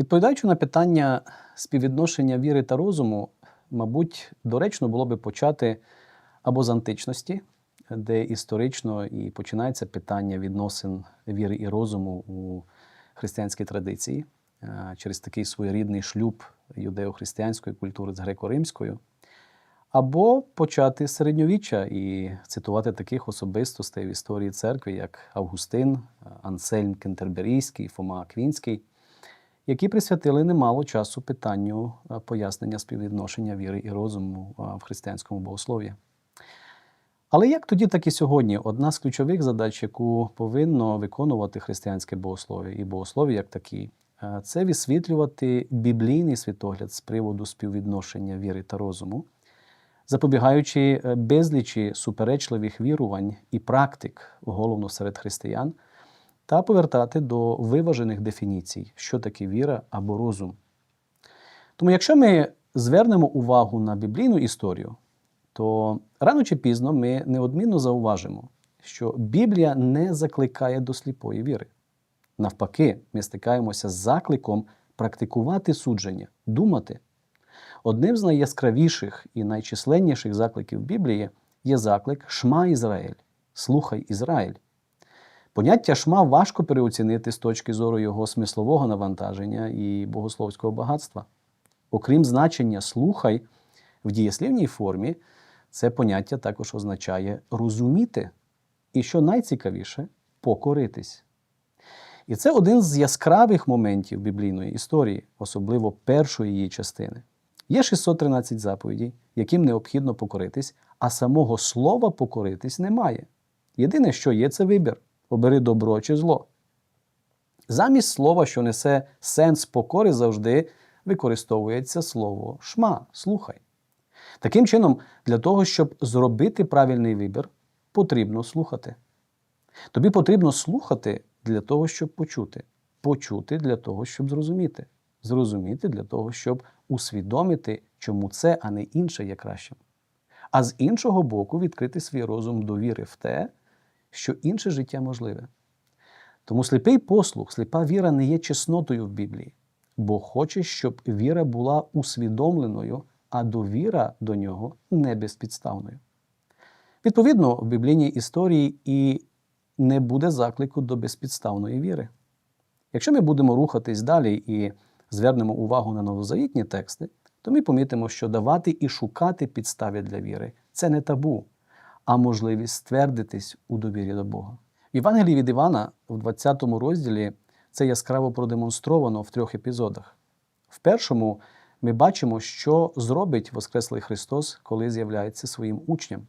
Відповідаючи на питання співвідношення віри та розуму, мабуть, доречно було би почати або з античності, де історично і починається питання відносин віри і розуму у християнській традиції е, через такий своєрідний шлюб юдео-християнської культури з греко-римською, або почати з середньовіччя і цитувати таких особистостей в історії церкви, як Августин, Ансельм Кентерберійський, Фома Аквінський, які присвятили немало часу питанню е, пояснення співвідношення віри і розуму е, в християнському богослов'ї. Але як тоді, так і сьогодні, одна з ключових задач, яку повинно виконувати християнське богослов'я і богослов'я як такі, е, це висвітлювати біблійний світогляд з приводу співвідношення віри та розуму, запобігаючи безлічі суперечливих вірувань і практик, головно серед християн, та повертати до виважених дефініцій, що таке віра або розум. Тому, якщо ми звернемо увагу на біблійну історію, то рано чи пізно ми неодмінно зауважимо, що Біблія не закликає до сліпої віри. Навпаки, ми стикаємося з закликом практикувати судження, думати. Одним з найяскравіших і найчисленніших закликів Біблії є заклик Шма Ізраїль, слухай Ізраїль. Поняття шма важко переоцінити з точки зору його смислового навантаження і богословського багатства. Окрім значення слухай в дієслівній формі, це поняття також означає розуміти і, що найцікавіше, покоритись. І це один з яскравих моментів біблійної історії, особливо першої її частини. Є 613 заповідей, яким необхідно покоритись, а самого слова покоритись немає. Єдине, що є, це вибір обери добро чи зло. Замість слова, що несе сенс покори, завжди використовується слово шма, слухай. Таким чином, для того, щоб зробити правильний вибір, потрібно слухати. Тобі потрібно слухати для того, щоб почути, почути для того, щоб зрозуміти, зрозуміти для того, щоб усвідомити, чому це, а не інше є кращим. А з іншого боку, відкрити свій розум довіри в те, що інше життя можливе. Тому сліпий послух, сліпа віра не є чеснотою в Біблії, бо хоче, щоб віра була усвідомленою, а довіра до нього не безпідставною. Відповідно, в біблійній історії і не буде заклику до безпідставної віри. Якщо ми будемо рухатись далі і звернемо увагу на новозавітні тексти, то ми помітимо, що давати і шукати підстави для віри це не табу, а можливість ствердитись у довірі до Бога. В Євангелії від Івана в 20 розділі це яскраво продемонстровано в трьох епізодах. В першому ми бачимо, що зробить Воскреслий Христос, коли з'являється своїм учням.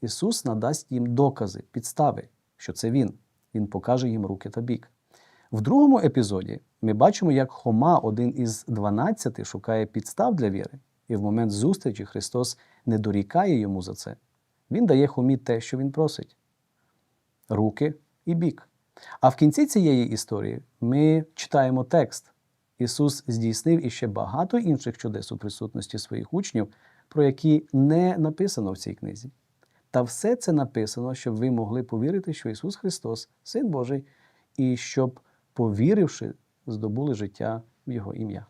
Ісус надасть їм докази, підстави, що це Він. Він покаже їм руки та бік. В другому епізоді ми бачимо, як Хома, один із дванадцяти, шукає підстав для віри, і в момент зустрічі Христос не дорікає йому за це. Він дає Хомі те, що він просить руки і бік. А в кінці цієї історії ми читаємо текст. Ісус здійснив іще багато інших чудес у присутності своїх учнів, про які не написано в цій книзі. Та все це написано, щоб ви могли повірити, що Ісус Христос, Син Божий, і щоб, повіривши, здобули життя в Його ім'я.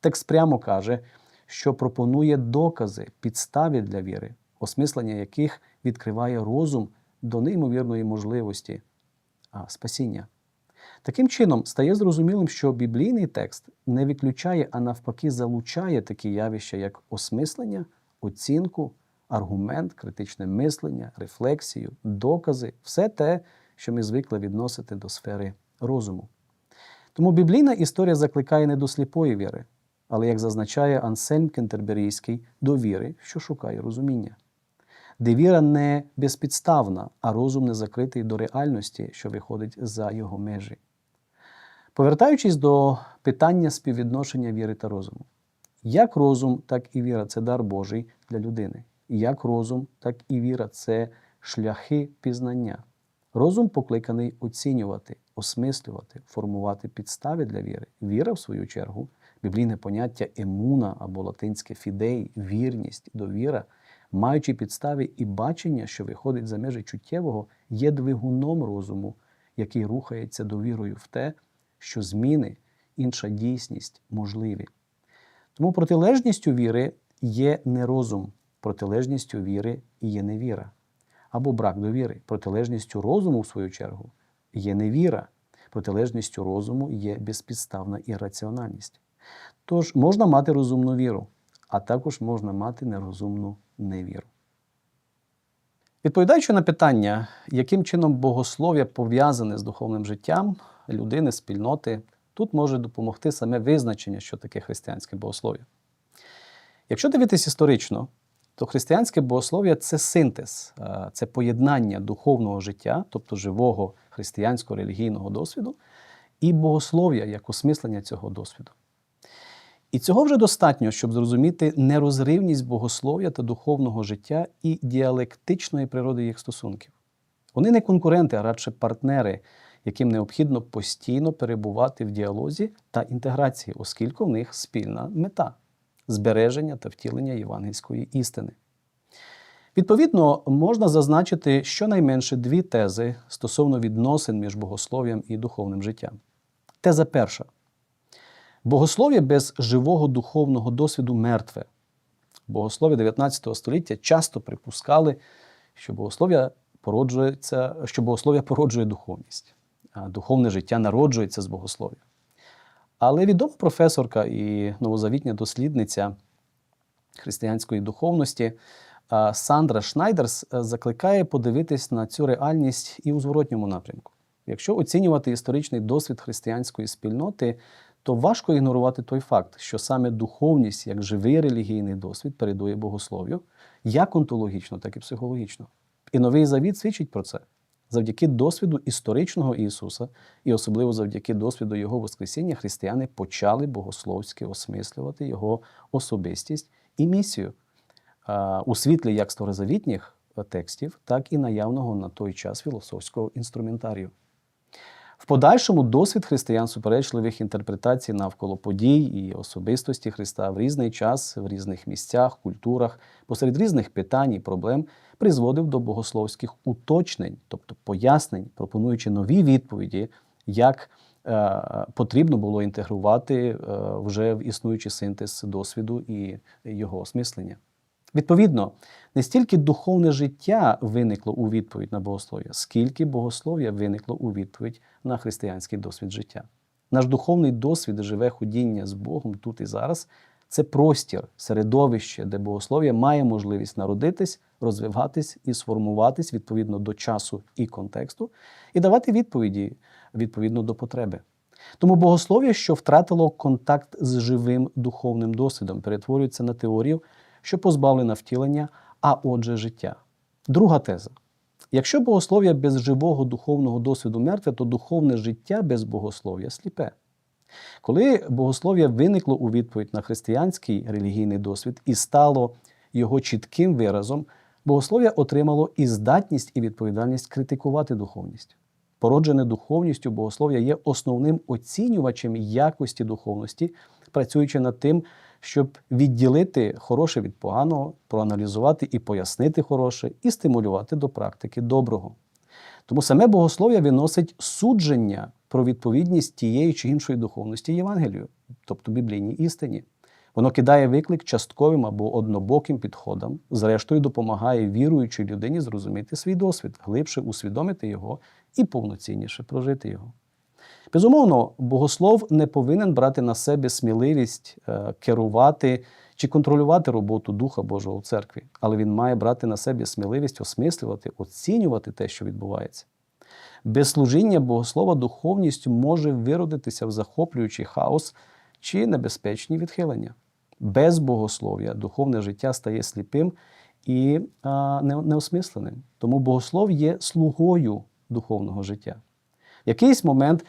Текст прямо каже, що пропонує докази, підстави для віри, осмислення яких відкриває розум до неймовірної можливості спасіння. Таким чином, стає зрозумілим, що біблійний текст не виключає, а навпаки, залучає такі явища, як осмислення, оцінку, аргумент, критичне мислення, рефлексію, докази все те, що ми звикли відносити до сфери розуму. Тому біблійна історія закликає не до сліпої віри, але, як зазначає Ансельм Кентерберійський, до віри, що шукає розуміння. Де віра не безпідставна, а розум не закритий до реальності, що виходить за його межі. Повертаючись до питання співвідношення віри та розуму. Як розум, так і віра це дар Божий для людини. Як розум, так і віра це шляхи пізнання. Розум покликаний оцінювати, осмислювати, формувати підстави для віри. Віра, в свою чергу, біблійне поняття емуна або латинське фідей, вірність, довіра, маючи підстави і бачення, що виходить за межі чуттєвого, є двигуном розуму, який рухається довірою в те, що зміни, інша дійсність можливі. Тому протилежністю віри є нерозум, протилежністю віри є невіра. Або брак довіри. Протилежністю розуму, в свою чергу, є невіра. Протилежністю розуму є безпідставна ірраціональність. Тож можна мати розумну віру, а також можна мати нерозумну невіру. Відповідаючи на питання, яким чином богослов'я пов'язане з духовним життям людини, спільноти, тут може допомогти саме визначення, що таке християнське богослов'я. Якщо дивитись історично, то християнське богослов'я це синтез, е, це поєднання духовного життя, тобто живого християнського релігійного досвіду, і богослов'я як осмислення цього досвіду. І цього вже достатньо, щоб зрозуміти нерозривність богослов'я та духовного життя і діалектичної природи їх стосунків. Вони не конкуренти, а радше партнери, яким необхідно постійно перебувати в діалозі та інтеграції, оскільки в них спільна мета збереження та втілення євангельської істини. Відповідно, можна зазначити щонайменше дві тези стосовно відносин між богослов'ям і духовним життям. Теза перша. Богослов'я без живого духовного досвіду мертве. Богослов'я 19 століття часто припускали, що богослов'я породжується, що богослов'я породжує духовність, а духовне життя народжується з богослов'я. Але відома професорка і новозавітня дослідниця християнської духовності Сандра Шнайдерс е, закликає подивитись на цю реальність і у зворотньому напрямку. Якщо оцінювати історичний досвід християнської спільноти, то важко ігнорувати той факт, що саме духовність як живий релігійний досвід передує богослов'ю, як онтологічно, так і психологічно. І новий завіт свідчить про це. Завдяки досвіду історичного Ісуса, і особливо завдяки досвіду Його Воскресіння, християни почали богословськи осмислювати Його особистість і місію у світлі як старозавітніх текстів, так і наявного на той час філософського інструментарію. В подальшому досвід християн суперечливих інтерпретацій навколо подій і особистості Христа в різний час, в різних місцях, культурах, посеред різних питань і проблем призводив до богословських уточнень, тобто пояснень, пропонуючи нові відповіді, як е, потрібно було інтегрувати е, вже в існуючий синтез досвіду і його осмислення. Відповідно, не стільки духовне життя виникло у відповідь на богослов'я, скільки богослов'я виникло у відповідь на християнський досвід життя. Наш духовний досвід живе ходіння з Богом тут і зараз це простір, середовище, де богослов'я має можливість народитись, розвиватись і сформуватись відповідно до часу і контексту, і давати відповіді відповідно до потреби. Тому богослов'я, що втратило контакт з живим духовним досвідом, перетворюється на теорію, що позбавлена втілення, а отже, життя. Друга теза. Якщо богослов'я без живого духовного досвіду мертве, то духовне життя без богослов'я сліпе. Коли богослов'я виникло у відповідь на християнський релігійний досвід і стало його чітким виразом, богослов'я отримало і здатність, і відповідальність критикувати духовність. Породжене духовністю богослов'я є основним оцінювачем якості духовності, працюючи над тим, щоб відділити хороше від поганого, проаналізувати і пояснити хороше, і стимулювати до практики доброго. Тому саме богослов'я виносить судження про відповідність тієї чи іншої духовності Євангелію, тобто біблійній істині. Воно кидає виклик частковим або однобоким підходам, зрештою допомагає віруючій людині зрозуміти свій досвід, глибше усвідомити його і повноцінніше прожити його. Безумовно, богослов не повинен брати на себе сміливість е, керувати чи контролювати роботу Духа Божого в церкві, але він має брати на себе сміливість осмислювати, оцінювати те, що відбувається. Без служіння богослова духовністю може виродитися в захоплюючий хаос чи небезпечні відхилення. Без богослов'я духовне життя стає сліпим і а, неосмисленим. Тому богослов є слугою духовного життя. В якийсь момент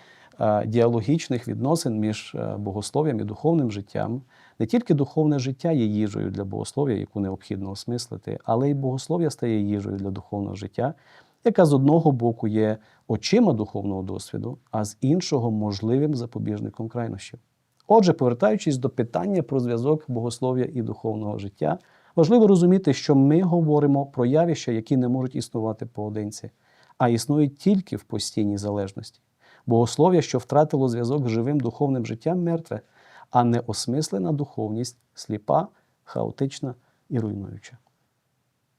діалогічних відносин між богослов'ям і духовним життям не тільки духовне життя є їжею для богослов'я, яку необхідно осмислити, але й богослов'я стає їжею для духовного життя, яка з одного боку є очима духовного досвіду, а з іншого можливим запобіжником крайнощів. Отже, повертаючись до питання про зв'язок богослов'я і духовного життя, важливо розуміти, що ми говоримо про явища, які не можуть існувати поодинці, а існують тільки в постійній залежності. Богослов'я, що втратило зв'язок з живим духовним життям, мертве, а не осмислена духовність, сліпа, хаотична і руйнуюча.